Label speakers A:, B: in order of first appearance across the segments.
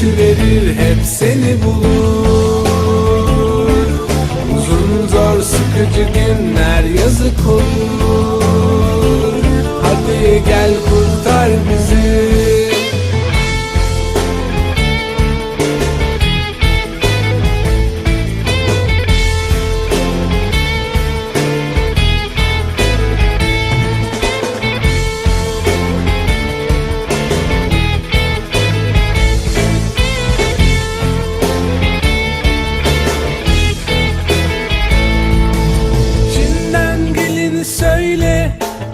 A: dertler bitiverir Hep seni bulur. Uzun zor sıkıcı günler yazık olur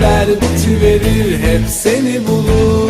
A: dertler bitiverir hep seni bulur